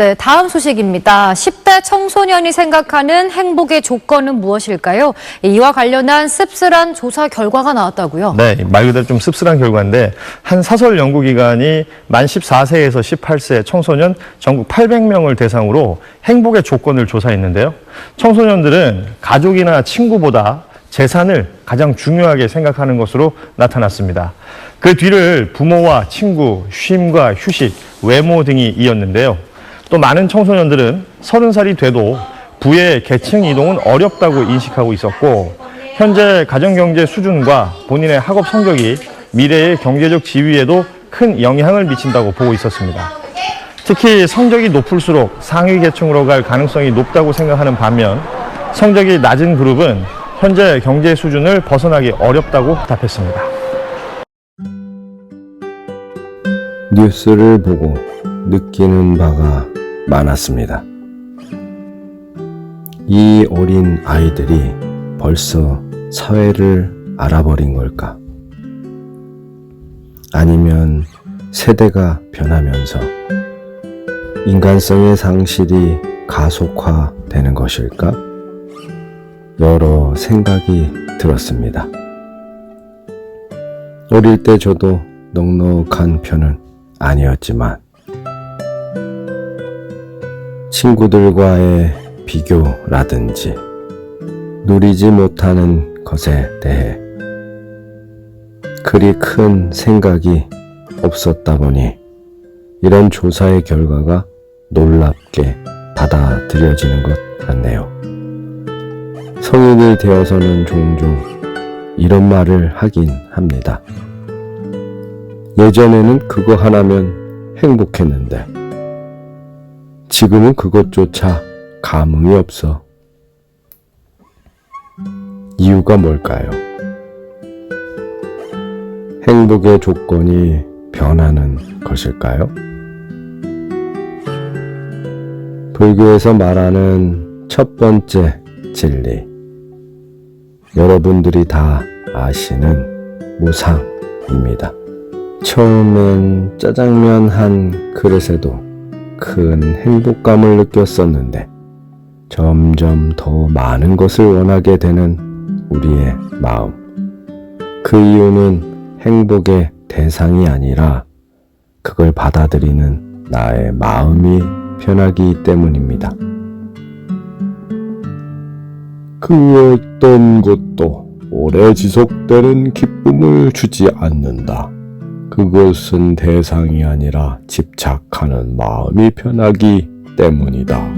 네, 다음 소식입니다. 10대 청소년이 생각하는 행복의 조건은 무엇일까요? 이와 관련한 씁쓸한 조사 결과가 나왔다고요. 네, 말 그대로 좀 씁쓸한 결과인데 한 사설 연구기관이 만 14세에서 18세 청소년 전국 800명을 대상으로 행복의 조건을 조사했는데요. 청소년들은 가족이나 친구보다 재산을 가장 중요하게 생각하는 것으로 나타났습니다. 그 뒤를 부모와 친구, 쉼과 휴식, 외모 등이 이었는데요. 또 많은 청소년들은 서른 살이 돼도 부의 계층 이동은 어렵다고 인식하고 있었고 현재 가정경제 수준과 본인의 학업 성적이 미래의 경제적 지위에도 큰 영향을 미친다고 보고 있었습니다. 특히 성적이 높을수록 상위 계층으로 갈 가능성이 높다고 생각하는 반면 성적이 낮은 그룹은 현재 경제 수준을 벗어나기 어렵다고 답했습니다. 뉴스를 보고 느끼는 바가 많았습니다. 이 어린 아이들이 벌써 사회를 알아버린 걸까? 아니면 세대가 변하면서 인간성의 상실이 가속화되는 것일까? 여러 생각이 들었습니다. 어릴 때 저도 넉넉한 편은 아니었지만 친구들과의 비교라든지 누리지 못하는 것에 대해 그리 큰 생각이 없었다 보니 이런 조사의 결과가 놀랍게 받아들여지는 것 같네요. 성인이 되어서는 종종 이런 말을 하긴 합니다. 예전에는 그거 하나면 행복했는데 지금은 그것조차 감흥이 없어. 이유가 뭘까요? 행복의 조건이 변하는 것일까요? 불교에서 말하는 첫 번째 진리. 여러분들이 다 아시는 무상입니다. 처음엔 짜장면 한 그릇에도 큰 행복감을 느꼈었는데 점점 더 많은 것을 원하게 되는 우리의 마음. 그 이유는 행복의 대상이 아니라 그걸 받아들이는 나의 마음이 변하기 때문입니다. 그 어떤 것도 오래 지속되는 기쁨을 주지 않는다. 그것은 대상이 아니라 집착하는 마음이 변하기 때문이다.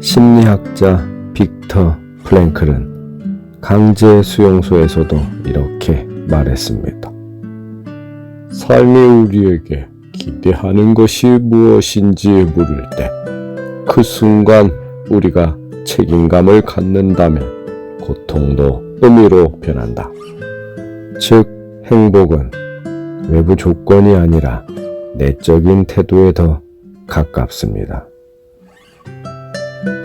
심리학자 빅터 플랭클은 강제 수용소에서도 이렇게 말했습니다. 삶이 우리에게 기대하는 것이 무엇인지 물을 때 그 순간 우리가 책임감을 갖는다면 고통도 의미로 변한다. 즉, 행복은 외부 조건이 아니라 내적인 태도에 더 가깝습니다.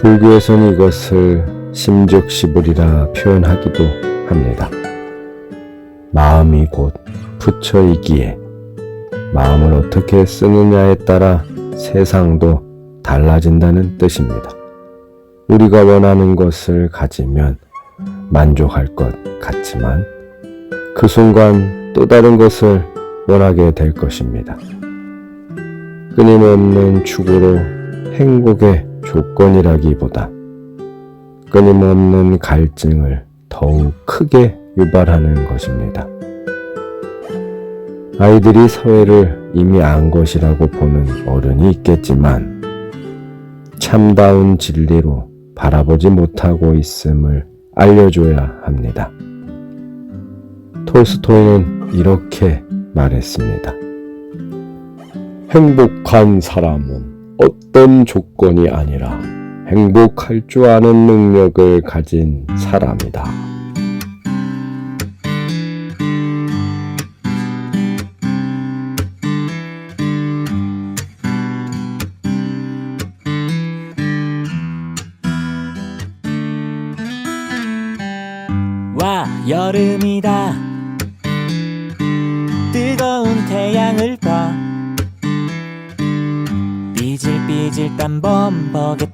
불교에서는 이것을 심즉시불이라 표현하기도 합니다. 마음이 곧 부처이기에 마음을 어떻게 쓰느냐에 따라 세상도 달라진다는 뜻입니다. 우리가 원하는 것을 가지면 만족할 것 같지만 그 순간 또 다른 것을 원하게 될 것입니다. 끊임없는 추구로 행복의 조건이라기보다 끊임없는 갈증을 더욱 크게 유발하는 것입니다. 아이들이 사회를 이미 안 것이라고 보는 어른이 있겠지만 참다운 진리로 바라보지 못하고 있음을 알려줘야 합니다. 톨스토이는 이렇게 말했습니다. 행복한 사람은 어떤 조건이 아니라 행복할 줄 아는 능력을 가진 사람이다. 와 여름이다 삐질삐질 땀 범벅에 또 불쾌